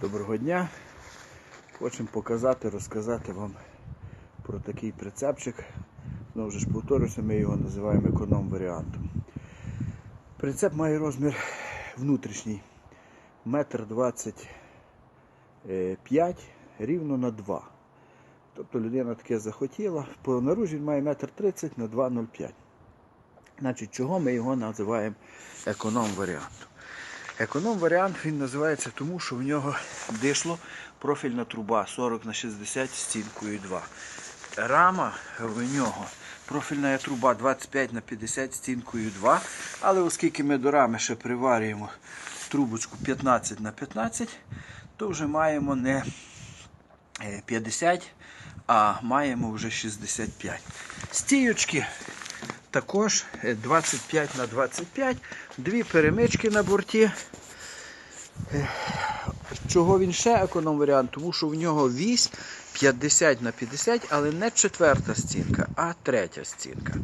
Доброго дня. Хочемо показати, розказати вам про такий прицепчик. Знову ж повторюся, ми його називаємо економ варіантом. Прицеп має розмір внутрішній 1,25 м рівно на 2 Тобто людина таке захотіла. По наружі він має 1,30 м на 2,05 Значить, чого ми його називаємо економ варіантом? Економ варіант він називається тому, що в нього дишло профільна труба 40 на 60 стінкою 2. Рама в нього профільна труба 25 на 50 стінкою 2. Але оскільки ми до рами ще приварюємо трубочку 15 на 15, то вже маємо не е, 50, а маємо вже 65. Стіючки також е, 25 на 25, дві перемички на борті. Е, Чого він ще економ варіант? Тому що в нього вісь 50 на 50, але не четверта стінка, а третя стінка.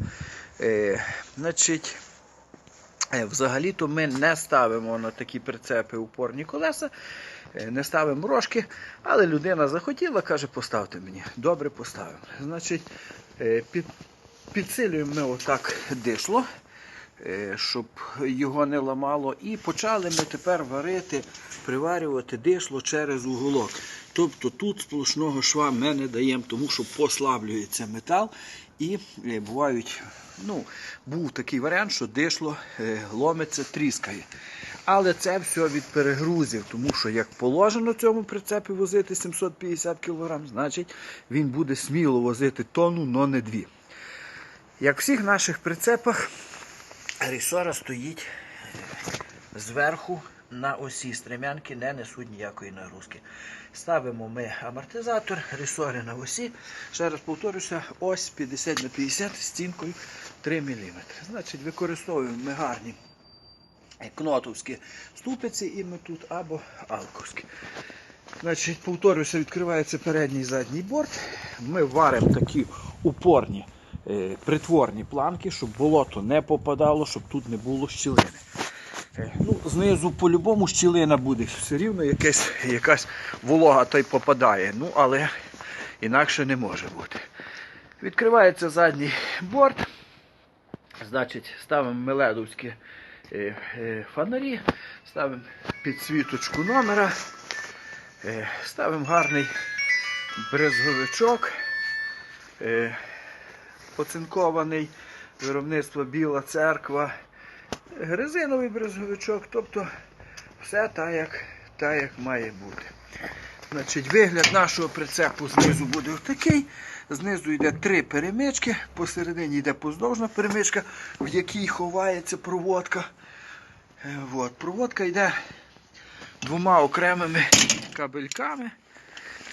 Е, значить, е, взагалі-то ми не ставимо на такі прицепи упорні колеса, е, не ставимо рожки, але людина захотіла, каже, поставте мені. Добре, поставимо. Значить, е, під, підсилюємо ми отак дишло, е, щоб його не ламало. І почали ми тепер варити, приварювати дишло через уголок. Тобто тут сплошного шва ми не даємо, тому що послаблюється метал і е, бувають. Ну, був такий варіант, що дишло е, ломиться, тріскає. Але це все від перегрузів, тому що як положено цьому прицепі возити 750 кг, значить він буде сміло возити тонну, але не дві. Як в всіх наших прицепах, рісора стоїть е, зверху на осі стремянки, не несуть ніякої нагрузки. Ставимо ми амортизатор, рісори на осі. Ще раз повторюся, ось 50 на 50 стінкою 3 мм. Значить, використовуємо ми гарні кнотовські ступиці і ми тут або алковські. Значить, повторюся, відкривається передній і задній борт. Ми варимо такі упорні притворні планки, щоб болото не попадало, щоб тут не було щілини. Е, Ну, знизу по-любому щілина буде, все рівно якась, якась волога та й попадає. Ну, але інакше не може бути. Відкривається задній борт. Значить, ставимо меледовські е, е, фонарі, ставимо підсвіточку номера, е, ставимо гарний брезговичок, е, оцинкований виробництво Біла церква, резиновий брезговичок, тобто все так, як, так, як має бути. Значить, вигляд нашого прицепу знизу буде такий. Знизу йде три перемички, посередині йде поздовжна перемичка, в якій ховається проводка. Е, От. Проводка йде двома окремими кабельками.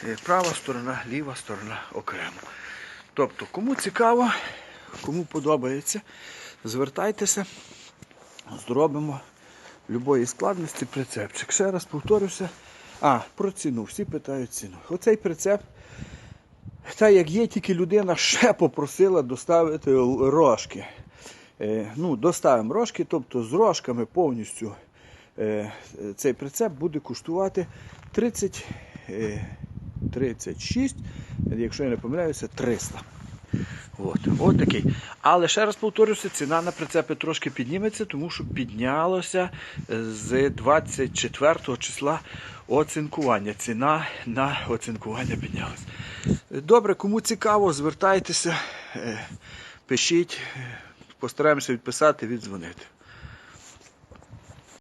Е, Права сторона, ліва сторона окремо. Тобто, кому цікаво, кому подобається, звертайтеся, зробимо любої складності прицепчик. Ще раз повторюся. А, про ціну. Всі питають ціну. Оцей прицеп, та як є, тільки людина ще попросила доставити рожки. Е, ну, доставимо рожки, тобто з рожками повністю е, цей прицеп буде коштувати 30, е, 36, якщо я не помиляюся, 300. От, от такий. Але ще раз повторюся, ціна на прицепи трошки підніметься, тому що піднялося е, з 24 числа оцинкування. Ціна на оцинкування піднялася. Добре, кому цікаво, звертайтеся, е, пишіть, е, постараємося відписати, віддзвонити.